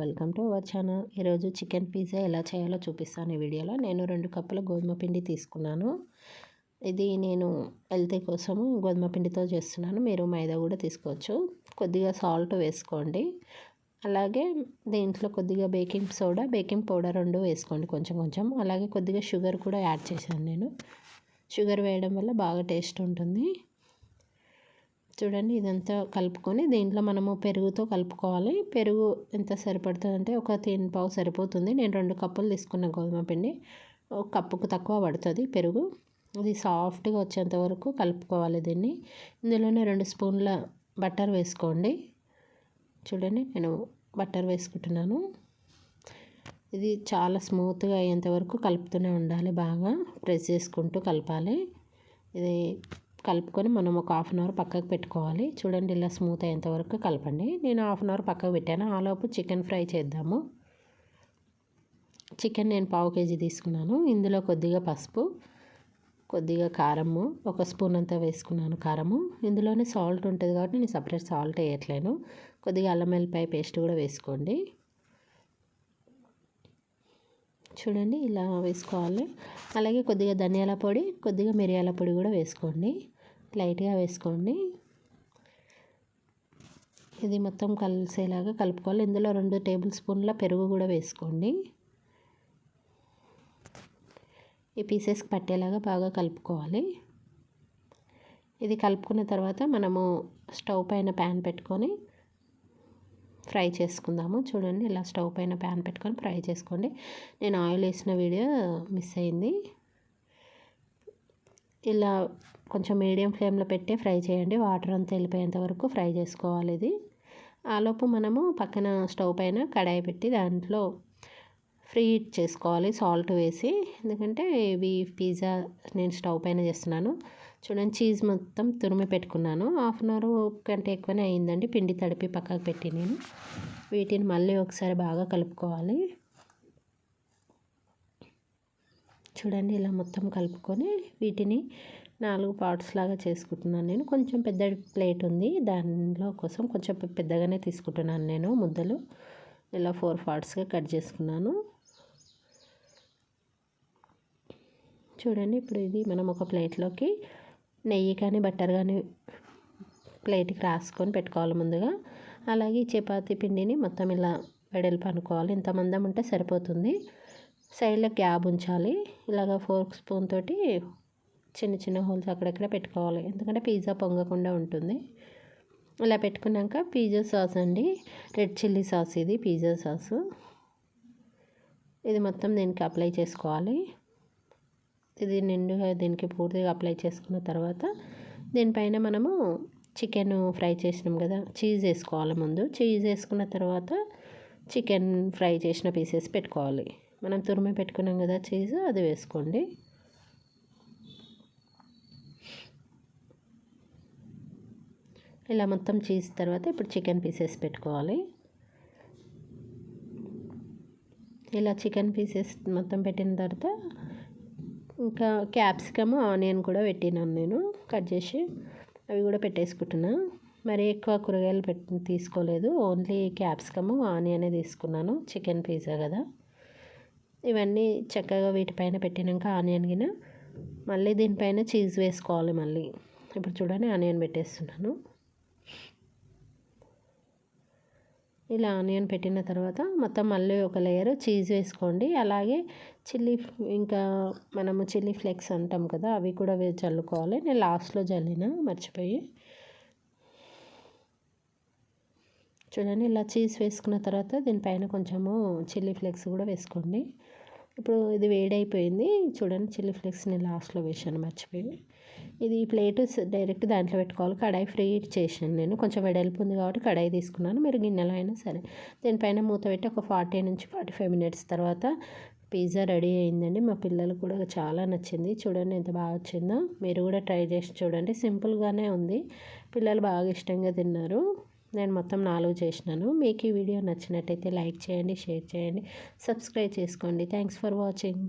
Welcome to our channel. ఈరోజు chicken pizza ఎలా చేయాలో చూపిస్తాను ఈ వీడియోలో. నేను రెండు కప్పుల గోధుమ పిండి తీసుకున్నాను. ఇది నేను హెల్తీ కోసము గోధుమ పిండితో చేస్తున్నాను. మీరు మైదా కూడా తీసుకోవచ్చు. కొద్దిగా సాల్ట్ వేసుకోండి. అలాగే దీంట్లో కొద్దిగా బేకింగ్ సోడా బేకింగ్ పౌడర్ రెండు వేసుకోండి కొంచెం కొంచెం. అలాగే కొద్దిగా షుగర్ కూడా యాడ్ చేశాను నేను. షుగర్ వేయడం వల్ల బాగా టేస్ట్ ఉంటుంది. చూడండి ఇదంతా కలుపుకొని దీంట్లో మనము పెరుగుతో కలుపుకోవాలి. పెరుగు ఎంత సరిపడుతుంది అంటే ఒక తిన్ పావు సరిపోతుంది. నేను రెండు కప్పులు తీసుకున్న గోధుమ పిండి. ఒక కప్పుకు తక్కువ పడుతుంది పెరుగు. ఇది సాఫ్ట్గా వచ్చేంత వరకు కలుపుకోవాలి దీన్ని. ఇందులోనే రెండు స్పూన్ల బటర్ వేసుకోండి. చూడండి నేను బటర్ వేసుకుంటున్నాను. ఇది చాలా స్మూత్గా అయ్యేంత వరకు కలుపుతూనే ఉండాలి బాగా. ప్రెస్ చేసుకుంటూ కలపాలి. ఇది కలుపుకొని మనం ఒక హాఫ్ అన్ అవర్ పక్కకు పెట్టుకోవాలి. చూడండి ఇలా స్మూత్ అయ్యేంత వరకు కలపండి. నేను హాఫ్ అన్ అవర్ పక్కకు పెట్టాను. ఆలోపు చికెన్ ఫ్రై చేద్దాము. చికెన్ నేను పావు కేజీ తీసుకున్నాను. ఇందులో కొద్దిగా పసుపు కొద్దిగా కారము ఒక స్పూన్ అంతా వేసుకున్నాను కారము. ఇందులోనే సాల్ట్ ఉంటుంది కాబట్టి నేను సపరేట్ సాల్ట్ వేయట్లేను. కొద్దిగా అల్లం వెల్లిపాయ పేస్ట్ కూడా వేసుకోండి. చూడండి ఇలా వేసుకోవాలి. అలాగే కొద్దిగా ధనియాల పొడి కొద్దిగా మిరియాల పొడి కూడా వేసుకోండి. లైట్గా వేసుకోండి. ఇది మొత్తం కలిసేలాగా కలుపుకోవాలి. ఇందులో రెండు టేబుల్ స్పూన్ల పెరుగు కూడా వేసుకోండి. ఈ పీసెస్కి పట్టేలాగా బాగా కలుపుకోవాలి. ఇది కలుపుకున్న తర్వాత మనము స్టవ్ పైన ప్యాన్ పెట్టుకొని ఫ్రై చేసుకుందాము. చూడండి ఇలా స్టవ్ పైన ప్యాన్ పెట్టుకొని ఫ్రై చేసుకోండి. నేను ఆయిల్ వేసిన వీడియో మిస్ అయింది. ఇలా కొంచెం మీడియం ఫ్లేమ్లో పెట్టి ఫ్రై చేయండి. వాటర్ అంతా వెళ్ళిపోయేంత వరకు ఫ్రై చేసుకోవాలి ఇది. ఆలోపు మనము పక్కన స్టవ్ పైన కడాయి పెట్టి దాంట్లో ఫ్రీ హీట్ చేసుకోవాలి సాల్ట్ వేసి. ఎందుకంటే ఇవి పిజ్జా నేను స్టవ్ పైన చేస్తున్నాను. చూడండి చీజ్ మొత్తం తురిమి పెట్టుకున్నాను. హాఫ్ అన్ అవర్ కంటే ఎక్కువనే అయిందండి. పిండి తడిపి పక్కకు పెట్టి నేను వీటిని మళ్ళీ ఒకసారి బాగా కలుపుకోవాలి. చూడండి ఇలా మొత్తం కలుపుకొని వీటిని నాలుగు పార్ట్స్ లాగా చేసుకుంటున్నాను నేను. కొంచెం పెద్ద ప్లేట్ ఉంది. దానిలో కోసం కొంచెం పెద్దగానే తీసుకుంటున్నాను నేను ముద్దలు. ఇలా ఫోర్ పార్ట్స్గా కట్ చేసుకున్నాను. చూడండి ఇప్పుడు ఇది మనం ఒక ప్లేట్లోకి నెయ్యి కానీ బట్టర్ కానీ ప్లేట్కి రాసుకొని పెట్టుకోవాలి ముందుగా. అలాగే చపాతీ పిండిని మొత్తం ఇలా వెడల్పు అనుకోవాలి. ఇంత మందం ఉంటే సరిపోతుంది. సైడ్లో గ్యాబ్ ఉంచాలి. ఇలాగ ఫోర్క్ స్పూన్ తోటి చిన్న చిన్న హోల్స్ అక్కడక్కడ పెట్టుకోవాలి. ఎందుకంటే పిజ్జా పొంగకుండా ఉంటుంది. ఇలా పెట్టుకున్నాక పిజ్జా సాస్ అండి. రెడ్ చిల్లీ సాస్ ఇది పిజ్జా సాసు. ఇది మొత్తం దీనికి అప్లై చేసుకోవాలి. ఇది నిండుగా దీనికి పూర్తిగా అప్లై చేసుకున్న తర్వాత దీనిపైన మనము చికెన్ ఫ్రై చేసినాం కదా చీజ్ వేసుకోవాలి ముందు. చీజ్ వేసుకున్న తర్వాత చికెన్ ఫ్రై చేసిన పీసెస్ పెట్టుకోవాలి. మనం తురిమి పెట్టుకున్నాం కదా చీజ్ అది వేసుకోండి. ఇలా మొత్తం చీజ్ తర్వాత ఇప్పుడు చికెన్ పీసెస్ పెట్టుకోవాలి. ఇలా చికెన్ పీసెస్ మొత్తం పెట్టిన తర్వాత ఇంకా క్యాప్సికమ్ ఆనియన్ కూడా పెట్టినాను నేను కట్ చేసి. అవి కూడా పెట్టేసుకుంటున్నా. మరి ఎక్కువ కూరగాయలు పెట్టి తీసుకోలేదు. ఓన్లీ క్యాప్సికమ్ ఆనియనే తీసుకున్నాను. చికెన్ పిజ్జా కదా. ఇవన్నీ చక్కగా వీటిపైన పెట్టినాక ఆనియన్ గిన మళ్ళీ దీనిపైన చీజ్ వేసుకోవాలి మళ్ళీ. ఇప్పుడు చూడండి ఆనియన్ పెట్టేస్తున్నాను. ఇలా ఆనియన్ పెట్టిన తర్వాత మొత్తం మళ్ళీ ఒక లేయర్ చీజ్ వేసుకోండి. అలాగే చిల్లీ ఇంకా మనము చిల్లీ ఫ్లేక్స్ అంటాం కదా అవి కూడా చల్లుకోవాలి. నేను లాస్ట్లో చల్లిన మర్చిపోయి. చూడండి ఇలా చీజ్ వేసుకున్న తర్వాత దీనిపైన కొంచెము చిల్లీ ఫ్లేక్స్ కూడా వేసుకోండి. ఇప్పుడు ఇది వేడైపోయింది. చూడండి చిల్లీ ఫ్లేక్స్ని లాస్ట్లో వేసాను మర్చిపోయి ఇది ప్లేట్ డైరెక్ట్ దాంట్లో పెట్టుకోవాలి. కడాయి ఫ్రీ చేసాను నేను. కొంచెం వెడల్పు ఉంది కాబట్టి కడాయి తీసుకున్నాను. మీరు గిన్నెలో అయినా సరే. దీనిపైన మూత పెట్టి ఒక ఫార్టీ నుంచి ఫార్టీ ఫైవ్ మినిట్స్ తర్వాత పిజ్జా రెడీ అయిందండి. మా పిల్లలకు కూడా చాలా నచ్చింది. చూడండి ఎంత బాగా వచ్చిందో. మీరు కూడా ట్రై చేసి చూడండి. సింపుల్గానే ఉంది. పిల్లలు బాగా ఇష్టంగా తిన్నారు. నేను మొత్తం నాలుగు చేసినాను. మీకు ఈ వీడియో నచ్చినట్టయితే లైక్ చేయండి షేర్ చేయండి సబ్స్క్రైబ్ చేసుకోండి. Thanks for watching.